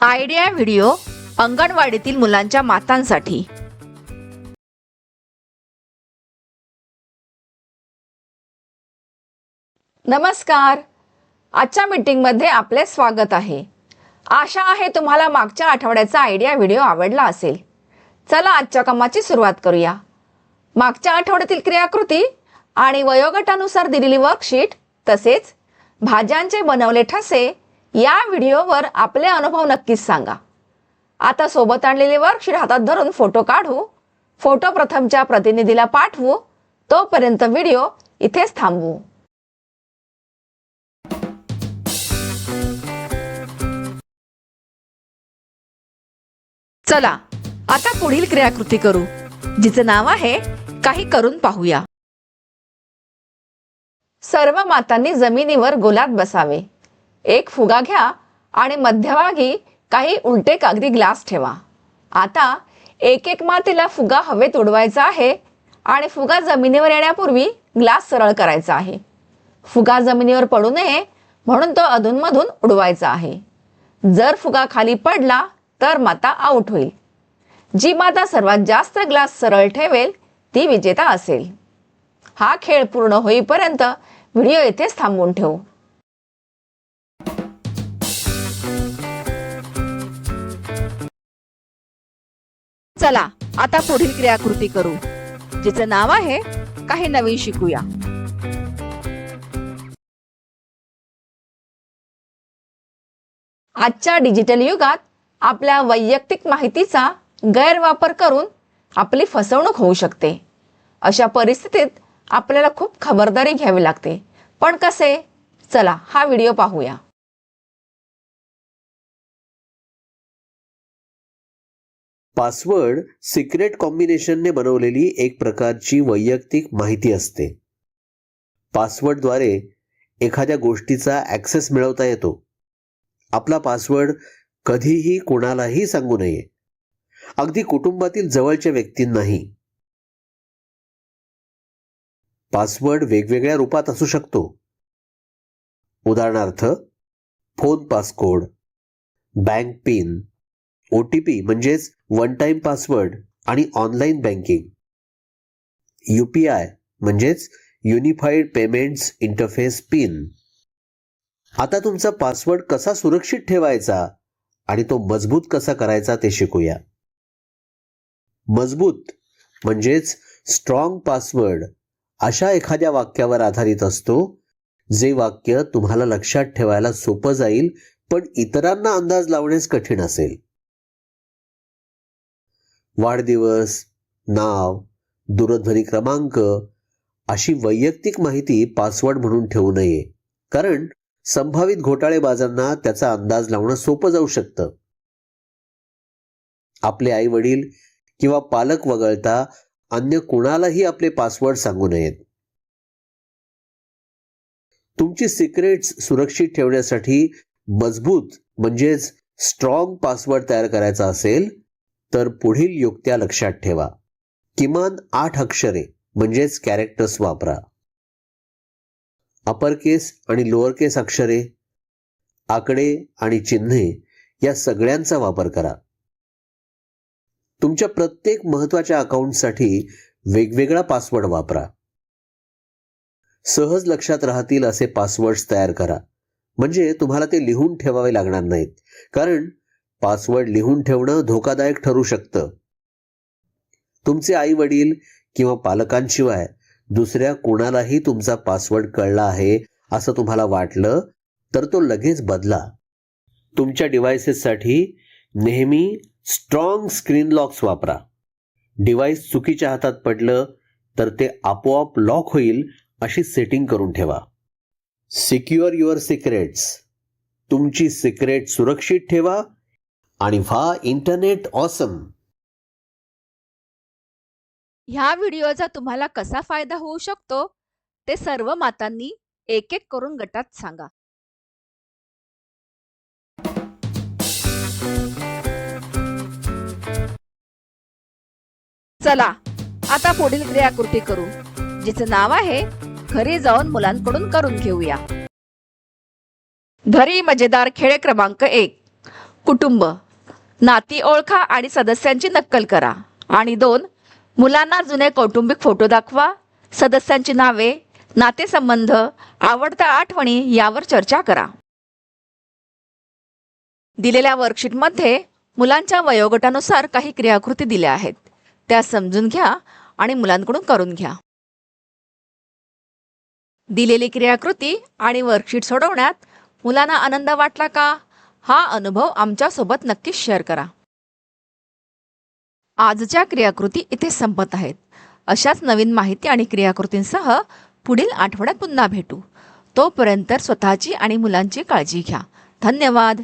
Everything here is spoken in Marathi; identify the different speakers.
Speaker 1: आयडिया व्हिडिओ अंगणवाडीतील मुलांच्या मातांसाठी. नमस्कार. आजच्या मीटिंगमध्ये आपले स्वागत आहे. आशा आहे तुम्हाला मागच्या आठवड्याचा आयडिया व्हिडिओ आवडला असेल. चला आजच्या कामाची सुरुवात करूया. मागच्या आठवड्यातील क्रियाकृती आणि वयोगटानुसार दिलेली वर्कशीट तसेच भाज्यांचे बनवले ठसे या व्हिडिओवर आपले अनुभव नक्कीच सांगा. आता सोबत आणलेली वर्कशीट हातात धरून फोटो काढू फोटो प्रथमच्या प्रतिनिधीला पाठवू तोपर्यंत व्हिडिओ इथेच थांबवू. चला आता पुढील क्रियाकृती करू जिचं नाव आहे काही करून पाहूया सर्व मातांनी जमिनीवर गोलात बसावे. एक फुगा घ्या आणि मध्यभागी काही उलटे कागदी ग्लास ठेवा. आता एक एक मातेला फुगा हवेत उडवायचा आहे आणि फुगा जमिनीवर येण्यापूर्वी ग्लास सरळ करायचा आहे. फुगा जमिनीवर पडू नये म्हणून तो अधूनमधून उडवायचा आहे. जर फुगा खाली पडला तर माता आऊट होईल. जी माता सर्वात जास्त ग्लास सरळ ठेवेल ती विजेता असेल. हा खेळ पूर्ण होईपर्यंत व्हिडिओ येथेच थांबवून ठेवू. चला आता पुढील क्रियाकृती करू. जिचं नाव आहे काही नवीन शिकूया. आजच्या डिजिटल युगात आपल्या वैयक्तिक माहितीचा गैरवापर करून आपली फसवणूक होऊ शकते. अशा परिस्थितीत आपल्याला खूप खबरदारी घ्यावी लागते. पण कसे? चला हा व्हिडिओ पाहूया.
Speaker 2: पासवर्ड सिक्रेट कॉम्बिनेशनने बनवलेली एक प्रकारची वैयक्तिक माहिती असते. पासवर्डद्वारे एखाद्या गोष्टीचा ॲक्सेस मिळवता येतो. आपला पासवर्ड कधीही कोणालाही सांगू नये. अगदी कुटुंबातील जवळच्या व्यक्तींनाही. पासवर्ड वेगवेगळ्या रूपात असू शकतो. उदाहरणार्थ phone passcode bank pin O T P म्हणजेच वन टाइम पासवर्ड आणि online banking U P I म्हणजेच युनिफाईड पेमेंट्स इंटरफेस पिन आता तुमचा पासवर्ड कसा सुरक्षित ठेवायचा आणि तो मजबूत कसा करायचा ते शिकूया. मजबूत म्हणजेच स्ट्रॉंग पासवर्ड अशा एखाद्या वाक्यावर आधारित असतो जे वाक्य तुम्हाला लक्षात ठेवायला सोपं जाईल पण इतरांना अंदाज लावण्यास कठीण असेल. वाढदिवस नाव दूरध्वनी क्रमांक अशी वैयक्तिक माहिती पासवर्ड म्हणून ठेवू नये. कारण संभावित घोटाळेबाजांना त्याचा अंदाज लावणं सोपं जाऊ शकतं. आपले आई वडील किंवा पालक वगळता अन्य कुणालाही आपले पासवर्ड सांगू नयेत. तुमची सिक्रेट्स सुरक्षित ठेवण्यासाठी मजबूत म्हणजेच स्ट्रॉंग पासवर्ड तयार करायचा असेल तर पुढील युक्त्या लक्षात ठेवा. किमान आठ अक्षरे म्हणजेच कॅरेक्टर्स वापरा. अपर केस आणि लोअर केस अक्षरे आकडे आणि चिन्हे या सगळ्यांचा वापर करा. तुमच्या प्रत्येक महत्त्वाच्या अकाउंटसाठी वेगवेगळा पासवर्ड वापरा. सहज लक्षात राहतील असे पासवर्ड्स तयार करा. म्हणजे तुम्हाला ते लिहून ठेवावे लागणार नाहीत. कारण पासवर्ड लिहून ठेवणं धोकादायक ठरू शकतं. तुमचे आई वडील किंवा पालकांशिवाय दुसऱ्या कोणालाही तुमचा पासवर्ड कळला आहे असं तुम्हाला वाटलं तर तो लगेच बदला. तुमच्या डिव्हायसेससाठी नेहमी स्ट्रॉंग स्क्रीन लॉक्स वापरा. डिव्हाइस चुकीच्या हातात पडलं तर ते आपोआप लॉक होईल अशी सेटिंग करून ठेवा. Secure your secrets. तुमची सिक्रेट सुरक्षित ठेवा आणि व्हा इंटरनेट ऑसम.
Speaker 1: ह्या व्हिडिओचा तुम्हाला कसा फायदा होऊ शकतो ते सर्व मातांनी एक एक करून गटात सांगा. चला आता पुढील क्रियाकृती करू जिचं नाव आहे घरी जाऊन मुलांकडून करून घेऊया. घरी मजेदार खेळ क्रमांक एक कुटुंब. नाती ओळखा आणि सदस्यांची नक्कल करा. आणि दोन मुलांना जुने कौटुंबिक फोटो दाखवा. सदस्यांची नावे नातेसंबंध आवडत्या आठवणी यावर चर्चा करा. दिलेल्या वर्कशीटमध्ये मुलांच्या वयोगटानुसार काही क्रियाकृती दिल्या आहेत. त्या समजून घ्या आणि मुलांकडून करून घ्या. दिलेली क्रियाकृती आणि वर्कशीट सोडवण्यात मुलांना आनंद वाटला का? हा अनुभव आमच्यासोबत नक्कीच शेअर करा. आजच्या क्रियाकृती इथे संपत आहेत. अशाच नवीन माहिती आणि क्रियाकृतींसह पुढील आठवड्यात पुन्हा भेटू. तोपर्यंत स्वतःची आणि मुलांची काळजी घ्या. धन्यवाद.